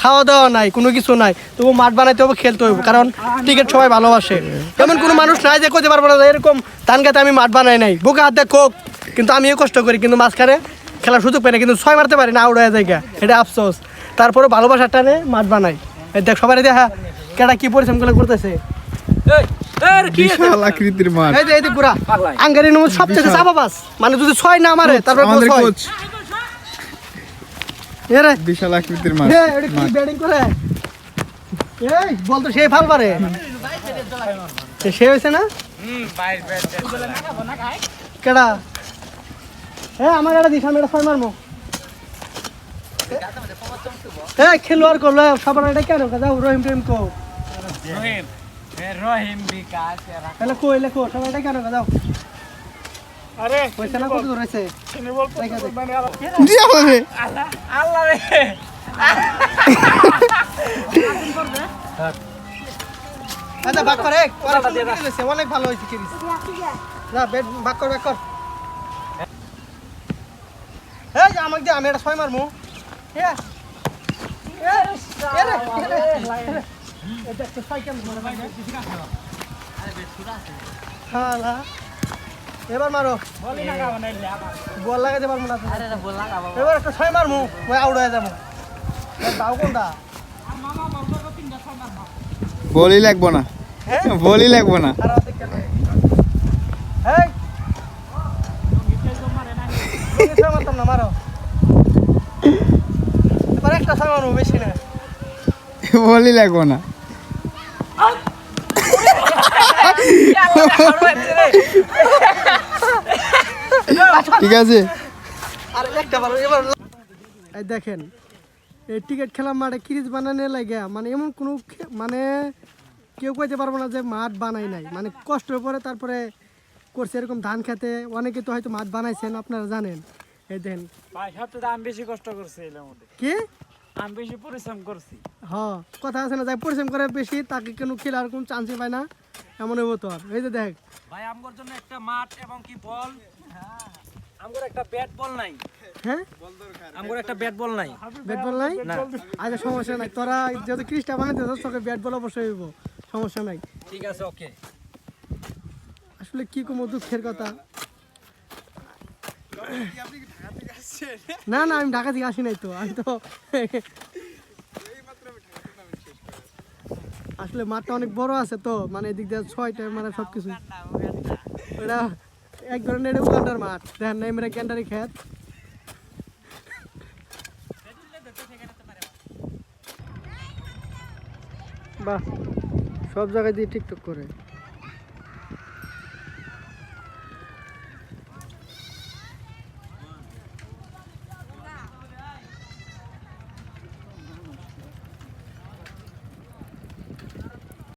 খাওয়া দাওয়া নাই কোনো কিছু নাই। তবু মাঠ বানাইতে হবে খেলতে হবে কারণ ক্রিকেট সবাই ভালোবাসে। এমন কোনো মানুষ নাই যে করতে পারব না এরকম ধান খেতে আমি মাঠ বানাই নাই। বুকে হাত দেখো কিন্তু আমিও কষ্ট করি কিন্তু মাঝখানে খেলার সুযোগ পাই না কিন্তু ছয় মারতে পারি না আউট হয়ে জায়গা এটা আফসোস। তারপরে ভালোবাসার টানে মাঠ বানাই এই দেখ সবাই দেখা কেটা কি পরিশ্রম করে করতেছে আঙ্গারি সবচেয়ে চাপা বাস মানে যদি ছয় না মারে তারপরে এরে বিশাল আকৃতির এটা কি ব্যাটিং করে? এই বল তো সেই ফাল পারে। সে হয়েছে না? কেডা? এ আমার এটা দিস আমি ছয় মারমো। এ খেলোয়াড় করল সবার এটা কেন যাও রহিম টহিম কো। রহিম রহিম বিকাশ তাহলে কো এলে কো সবাই এটা কেন যাও আরে পয়সা না কত ধরেছে চিনি বল দেখা যাক। দিয়া বলে আল্লাহ আল্লাহ রে। আচ্ছা ভাগ করে অনেক ভালো হয়েছে কিরিস না ব্যাট ভাগ কর ভাগ কর। এই আমাকে দে আমি এটা ছয় মারমু। এটা একটা মনে লাগে? শালা। এবার মারো। বলি না গাও নাই লাগা বল লাগাতে পারব না বল এবার একটা ছয় মারমু ওই আউট হয়ে যাব। দাও কোনটা? বলই লাগবো না। হ্যাঁ বলই লাগবো না। আর অর্ধেক কেন? এই! লুঙ্গি ছয় মারতাম না, মারো। এবার একটা ছয় মারবো, বেশি না। বলই লাগবো না ঠিক আছে? দেখেন এই টিকিট খেলার মাঠে ক্রিজ বানানো লাগে মানে এমন কোনো মানে কেউ কইতে পারব না যে মাঠ বানাই নাই। মানে কষ্টের পরে তারপরে করছে এরকম ধান খেতে। অনেকে তো হয়তো মাঠ বানাইছেন আপনারা জানেন। এই দেখেন। আমি বেশি কষ্ট করছি কি? আমি বেশি পরিশ্রম করছি। হ কথা আছে না যাই পরিশ্রম করে বেশি তাকে কেন খেলার কোনো চান্সই পায় না। এমন হইব তো আর। এই যে দেখ। ভাই আমগোর জন্য একটা মাঠ এবং কি বল? আমগোর একটা ব্যাট বল নাই। হ্যাঁ? আমগোর একটা ব্যাট বল নাই। ব্যাট বল নাই? আচ্ছা সমস্যা নাই। তোরা যদি ক্রিস্টা বানাইতে চাস তোকে ব্যাট বল অবশ্যই হইব সমস্যা নাই। ঠিক আছে ওকে। আসলে কি দুঃখের কথা? না না আমি ঢাকা থেকে আসি নাই তো। আমি তো আসলে মাঠটা অনেক বড় আছে তো মানে এদিক দিয়ে ছয়টা মানে সব কিছু এটা এক ধরনের উগান্ডার দেখেন না এমরা ক্যান্ডারি খেত। বাহ সব জায়গায় দিয়ে টিকটক করে।